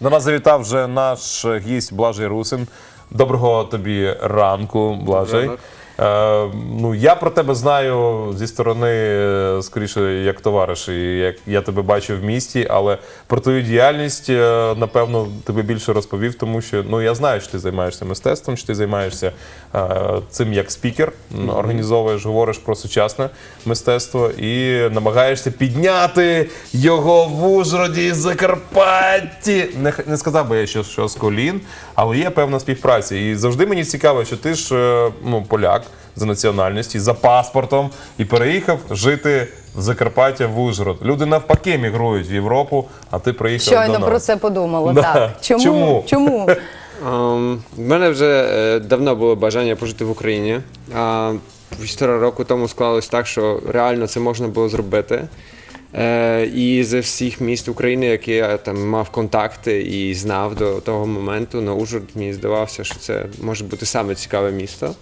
До нас завітав вже наш гість Блажий Русин. Доброго тобі ранку, Блажей. Е, ну, я про тебе знаю зі сторони, е, скоріше, як товариш, і як я тебе бачив в місті, але про твою діяльність, е, напевно, тебе більше розповів, тому що ну, я знаю, що ти займаєшся мистецтвом, що ти займаєшся цим як спікер, організовуєш, говориш про сучасне мистецтво і намагаєшся підняти його в Ужгороді і Закарпатті. Не, не сказав би я, що, що з колін, але є певна співпраця. І завжди мені цікаво, що ти ж ну, поляк за національності, за паспортом і переїхав жити в Закарпаття в Ужгород. Люди навпаки мігрують в Європу, а ти приїхав до Щойно про це подумала. Да. Так. Чому? Чому? Чому? Ем, В мене вже е, давно було бажання пожити в Україні. А півтора року тому склалось так, що реально це можна було зробити. Е, І з всіх міст України, які я там мав контакти і знав до того моменту, на Ужгород мені здавався, що це може бути саме цікаве місто.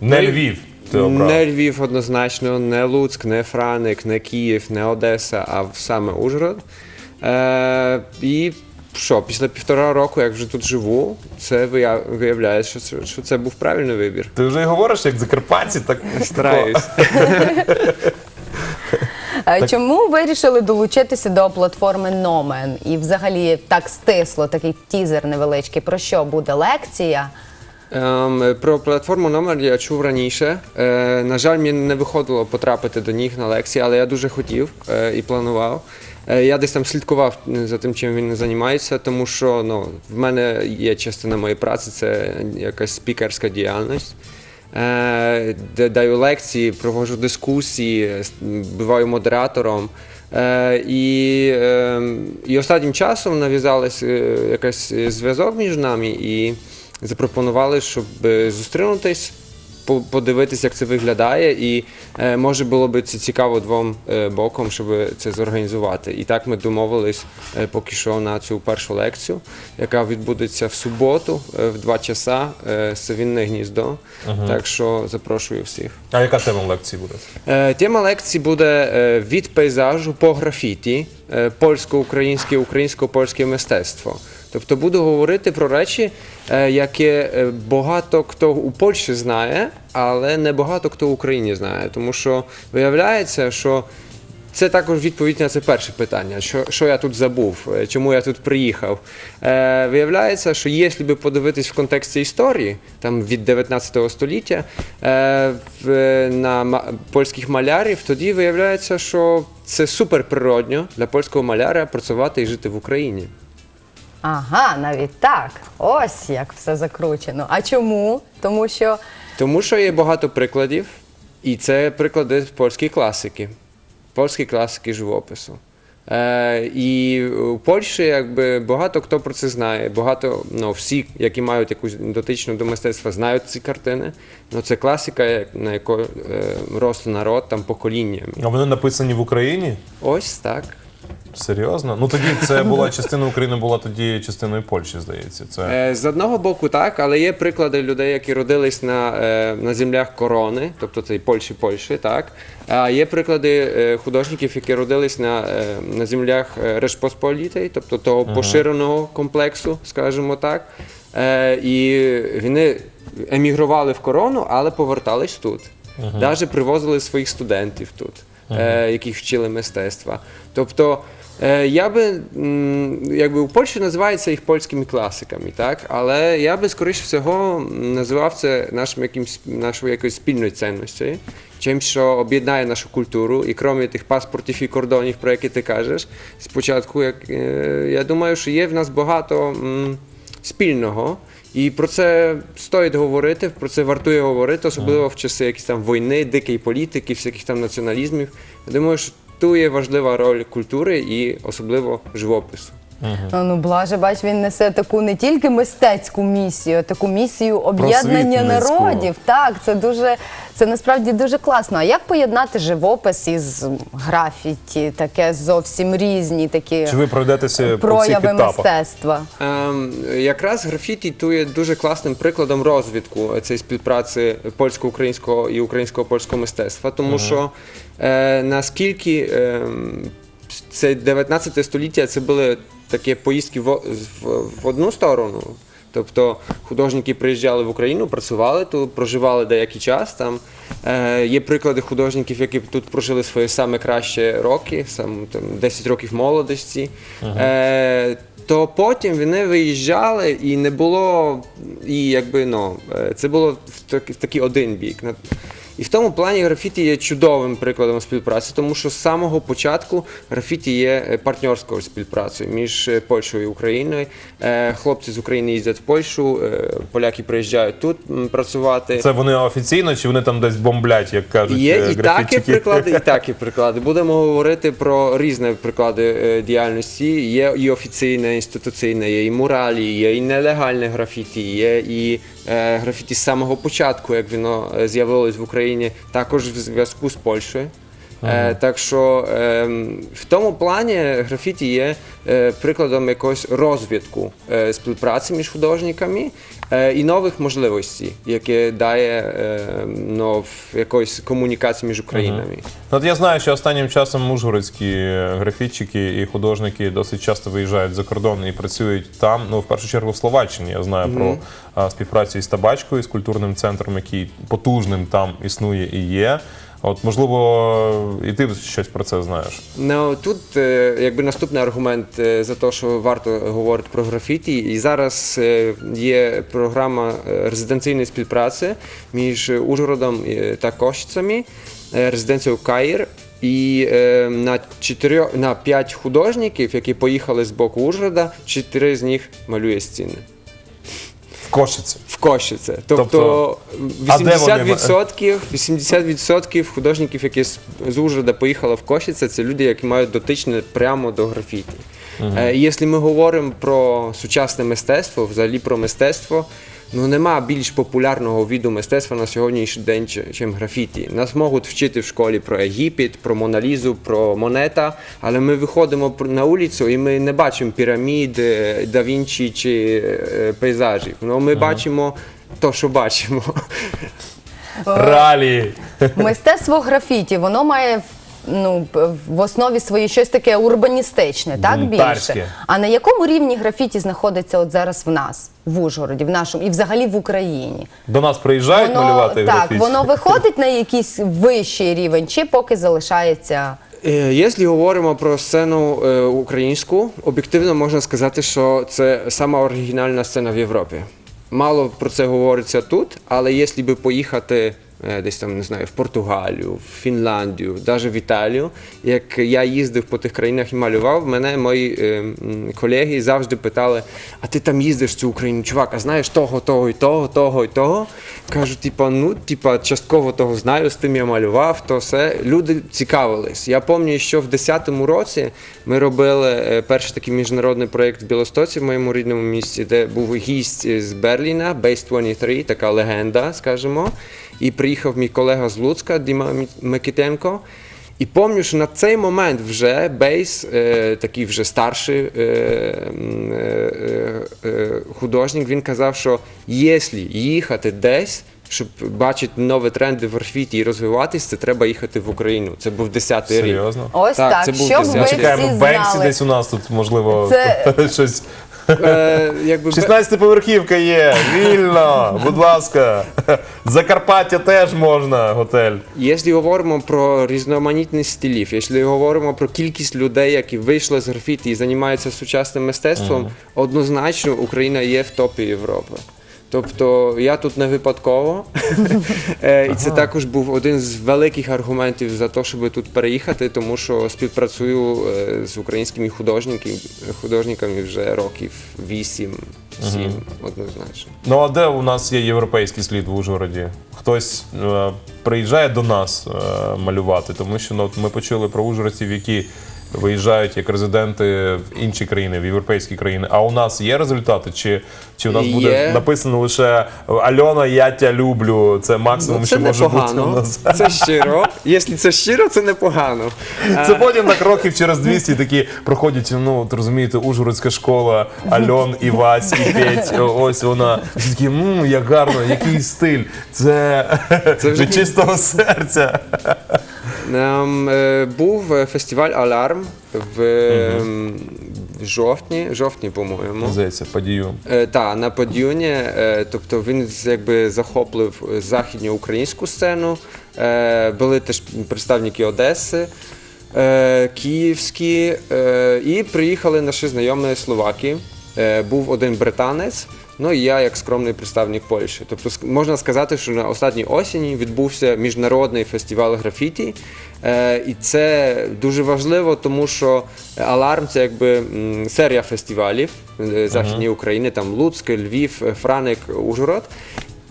Не Львів. Ти обрав. Не Львів однозначно, не Луцьк, не Франик, не Київ, не Одеса, а саме Ужгород. Е, і що, після півтора року, як вже тут живу, це вия- виявляється, що це, що це був правильний вибір. Ти вже й говориш як закарпатці, так Стараюсь. Е, Чому вирішили долучитися до платформи Nomen? І взагалі так стисло, такий тізер невеличкий. Про що буде лекція? Ем, про платформу номер я чув раніше. Е, на жаль, мені не виходило потрапити до них на лекції, але я дуже хотів е, і планував. Е, я десь там слідкував за тим, чим він займається, тому що ну, в мене є частина моєї праці, це якась спікерська діяльність. Де даю лекції, проводжу дискусії, буваю модератором. І, е, і останнім часом нав'язалась е, якийсь зв'язок між нами і запропонували, щоб е, зустрінутись, по- подивитись, як це виглядає, і е, може було би це цікаво двом е, бокам, щоб це зорганізувати. І так ми домовились поки що на цю першу лекцію, яка відбудеться в суботу в 2 часа. Савінне гніздо. Так що запрошую всіх. А яка тема лекції буде? Тема лекції буде від пейзажу по графіті, польсько-українське, українсько-польське мистецтво. Тобто буду говорити про речі, е, які е, багато хто у Польщі знає, але не багато хто в Україні знає. Тому що виявляється, що це також відповідь на це перше питання. Що, що я тут забув, е, чому я тут приїхав? Е, виявляється, що якщо би подивитись в контексті історії, там від 19 століття, е, в, на польських малярів, тоді виявляється, що це суперприродньо для польського маляра працювати і жити в Україні. Ага, навіть так. Ось як все закручено. А чому? Тому що Тому що є багато прикладів, і це приклади польської класики, польські класики живопису. Е, і у Польщі якби багато хто про це знає. Багато ну, всі, які мають якусь дотичну до мистецтва, знають ці картини. Ну, це класика, як- на яку е, рос народ там поколіннями. А вони написані в Україні? Ось так. Серйозно? Ну тоді це була частина України, була тоді частиною Польщі, здається. Це Е, З одного боку, так, але є приклади людей, які родились на, е, на землях корони, тобто це і Польщі, Польщі, так. А є приклади е, художників, які родились на, на землях Речпосполітої, тобто того поширеного комплексу, скажімо так. І вони емігрували в корону, але повертались тут. Навіть привозили своїх студентів тут, е, яких вчили мистецтва. Тобто, е, я би, м, якби у Польщі називаються їх польськими класиками, так? але я би скоріше всього називав це нашим якимсь, нашою якоюсь спільною цінністю, чим, що об'єднає нашу культуру. І крім тих паспортів і кордонів, про які ти кажеш, спочатку, як, е, я думаю, що є в нас багато м, спільного. І про це стоїть говорити, про це вартує говорити, особливо в часи якісь там війни, дикої політики, всяких там націоналізмів. Я думаю, що тут є важлива роль культури і особливо живопису. Ну, ну Блаже, бач, він несе таку не тільки мистецьку місію, а таку місію об'єднання народів. Так, це дуже це насправді дуже класно. А як поєднати живопис із графіті? Таке зовсім різні такі чи ви пройдетеся по всіх прояви мистецтва? Ем, якраз графіті тут є дуже класним прикладом розвитку цієї співпраці польсько-українського і українського-польського мистецтва, тому що е, наскільки ем, це 19 століття це були такі поїздки в, в, в одну сторону. Тобто художники приїжджали в Україну, працювали тут, проживали деякий час там. Е, є приклади художників, які тут прожили свої саме кращі роки, сам, там, 10 років молодості. Е, то потім вони виїжджали і не було, і якби ну, е, це було в такий один бік. І в тому плані графіті є чудовим прикладом співпраці, тому що з самого початку графіті є е, партнерською співпрацею між е, Польщею і Україною. Е, Хлопці з України їздять в Польщу, поляки приїжджають тут працювати. Це вони офіційно чи вони там десь бомблять, як кажуть Є е, і такі приклади, і такі приклади. Будемо говорити про різні приклади діяльності. Є і офіційне, інституційне, є і муралі, є і нелегальне графіті, є і графіті з самого початку, як воно е, з'явилось в Україні, також в зв'язку з Польщею. Е, так що ем, в тому плані графіті є е, прикладом якогось розвитку е, співпраці між художниками е, і нових можливостей, яке дає е, ну, якоїсь комунікації між Українами. Ну, От я знаю, що останнім часом ужгородські графітчики і художники досить часто виїжджають за кордон і працюють там. Ну, в першу чергу в Словаччині. Я знаю про а, співпрацю із табачкою, з культурним центром, який потужним там існує і є. От, можливо, і ти щось про це знаєш. Ну тут е, якби наступний аргумент е, за те, що варто говорити про графіті. І зараз е, є програма резиденційної співпраці між Ужгородом та Кошицями, резиденцією Каїр. І е, на чотирьох на п'ять художників, які поїхали з боку Ужгорода, чотири з них малює стіни. В Кошиці. В Кошице. Тобто, Тобто, а де вони 80%, 80% художників, які з, з Ужгорода поїхали в Кошице, це люди, які мають дотичне прямо до графіті. Е, і якщо ми говоримо про сучасне мистецтво, взагалі про мистецтво, ну нема більш популярного віду мистецтва на сьогоднішній день, ніж графіті. Нас можуть вчити в школі про Єгипет, про Моналізу, про Монета, але ми виходимо на вулицю і ми не бачимо пірамід, е, да Вінчі чи е, пейзажів. Ну, ми бачимо то, що бачимо. Ралі. Мистецтво графіті, воно має ну, в основі своїй щось таке урбаністичне, так Бунтарське. більше. А на якому рівні графіті знаходиться от зараз в нас, в Ужгороді, в нашому і взагалі в Україні? До нас приїжджають малювати так, графіті? воно виходить на якийсь вищий рівень, чи поки залишається. Е, Якщо говоримо про сцену е, українську, об'єктивно можна сказати, що це сама оригінальна сцена в Європі. Мало про це говориться тут, але якщо би поїхати десь там, не знаю, в Португалію, в Фінляндію, навіть в Італію, як я їздив по тих країнах і малював, мене мої е, колеги завжди питали: а ти там їздиш в цю Україну, чувак, а знаєш того, того і того, того і того. Кажу, типа, ну, типа, частково того знаю, з тим я малював, то все. Люди цікавились. Я пам'ятаю, що в 10-му році ми робили е, перший такий міжнародний проєкт в Білостоці, в моєму рідному місті, де був гість з Берліна, Base 23, така легенда, скажімо. І приїхав мій колега з Луцька, Діма Микитенко. І пам'ятаю, що на цей момент вже Бейс, е, такий вже старший е, е, е, е, художник, він казав, що якщо їхати десь, щоб бачити нові тренди в графіті і розвиватись, це треба їхати в Україну. Це був 10-й рік. Серйозно? Ось Так, так, це був щоб ви всі Чекаємо, Бенксі знали. десь у нас тут, можливо, Це- щось. Е, якби, 16-поверхівка є, вільно, будь ласка. Закарпаття теж можна, готель. Якщо говоримо про різноманітність стилів, якщо говоримо про кількість людей, які вийшли з графіті і займаються сучасним мистецтвом, однозначно Україна є в топі Європи. Тобто я тут не випадково, Е, і це також був один з великих аргументів за те, щоб тут переїхати, тому що співпрацюю е, з українськими художниками, художниками вже років 8-7, однозначно. Ну а де у нас є європейський слід в Ужгороді? Хтось е, приїжджає до нас е, малювати, тому що ну, ми почули про ужгородців, які виїжджають як резиденти в інші країни, в європейські країни. А у нас є результати? Чи, чи у нас буде Є. написано лише Альона, я тя люблю? Це максимум, Ну, що це може бути у непогано. нас. Це щиро. Якщо це щиро, це непогано. Це потім так років через 200 такі проходять, ну, от розумієте, Ужгородська школа, Альон, і Вась, і Петь, ось вона. І всі такі, мм, як гарно, який стиль. Це, Це вже від чистого серця. Ем, е, був фестиваль Аларм в, в жовтні, жовтні, по-моєму. Здається, подію. Е, та, на подіюні, е, тобто він якби захоплив е, західньоукраїнську сцену. Е, були теж представники Одеси, Київські, і приїхали наші знайомі словаки. Був один британець, ну і я як скромний представник Польщі. Тобто можна сказати, що на останній осені відбувся міжнародний фестиваль графіті. Е, і це дуже важливо, тому що Аларм це якби серія фестивалів Західної Західній України, там Луцьк, Львів, е, Франик, Ужгород.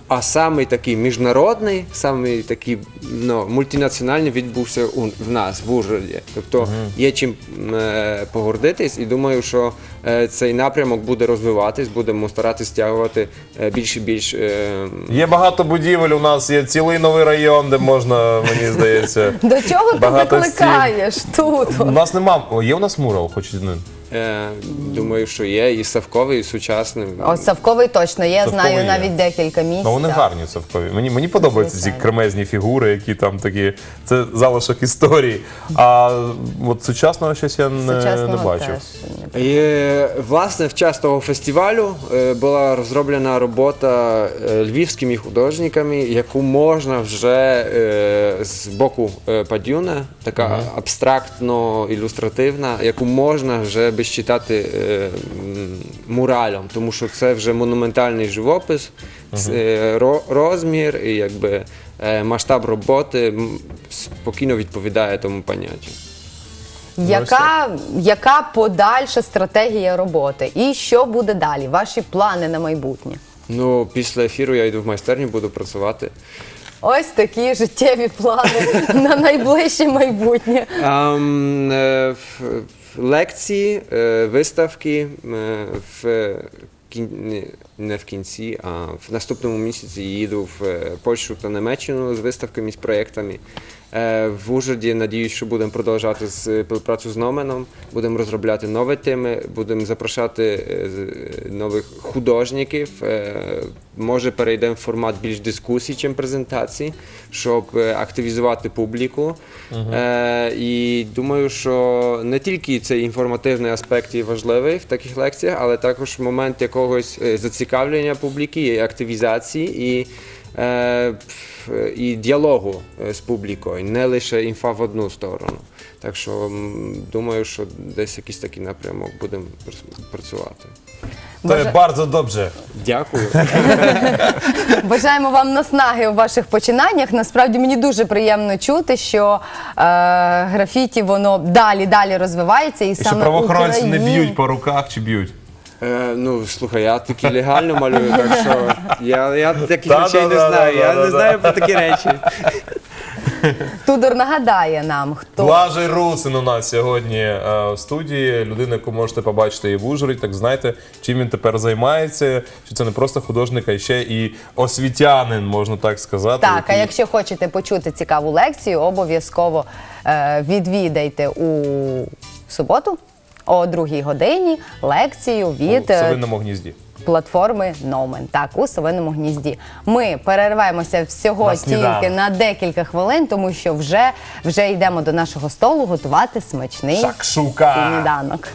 А самий такий міжнародний, самий такий ну, мультинаціональний відбувся у, в нас в Ужгороді. Тобто є чим е, погордитись, і думаю, що е, цей напрямок буде розвиватись, будемо старатися стягувати е, більше і більш. Е, Є багато будівель. У нас є цілий новий район, де можна, мені здається. До чого ти закликаєш тут? У нас нема. Є у нас мурал, хоч один. Е, думаю, що є і Савковий, і сучасним. О, Савковий точно є, Савковий знаю є. навіть декілька місць. Ну вони так. гарні совкові. Мені, мені подобаються ці Звичайно. кремезні фігури, які там такі. Це залишок історії. А от сучасного щось я не, Сучасного не бачив. теж не І, е, власне, в час того фестивалю е, була розроблена робота е, львівськими художниками, яку можна вже е, з боку е, Падюна, така абстрактно-ілюстративна, яку можна вже би читати е, м, муралем, тому що це вже монументальний живопис, е, ро- розмір і якби е, масштаб роботи м, спокійно відповідає тому поняттю. Яка, яка подальша стратегія роботи? І що буде далі? Ваші плани на майбутнє? Ну, після ефіру я йду в майстерню, буду працювати. Ось такі життєві плани на найближче майбутнє. Ем, е, в лекції, виставки в не в кінці, а в наступному місяці їду в Польщу та Німеччину з виставками, з проєктами. Е, В Ужгороді надіюсь, що будемо продовжувати з співпрацю з Номеном, будемо розробляти нові теми, будемо запрошати е, нових художників. Е, Може перейдемо в формат більш дискусій, чим презентацій, щоб е, активізувати публіку. Е, і думаю, що не тільки цей інформативний аспект є важливий в таких лекціях, але також момент якогось е, зацікавлення публіки, і активізації і, е, і діалогу е, з публікою, не лише інфа в одну сторону. Так що думаю, що десь якийсь такий напрямок будемо пр- працювати. То є bardzo добре. Дякую. Бажаємо вам наснаги у ваших починаннях. Насправді мені дуже приємно чути, що е, графіті воно далі далі розвивається, і, І що саме правоохоронці не б'ють по руках чи б'ють. Е, ну, слухай, я таки легально малюю, так що я, я таких Да, речей да, не да, знаю. да, Я да, не да. знаю про такі речі. Тудор нагадає нам, хто Блажий Русин у нас сьогодні е, в студії. Людина, яку можете побачити і в Ужгороді. Так знаєте, чим він тепер займається. Що це не просто художник, а ще і освітянин, можна так сказати. Так, а який- якщо хочете почути цікаву лекцію, обов'язково е, відвідайте у суботу о другій годині лекцію у від е, совинному гнізді. Платформи Номен. Так, у совиному гнізді. Ми перерваємося всього На тільки на декілька хвилин, тому що вже, вже йдемо до нашого столу готувати смачний сніданок.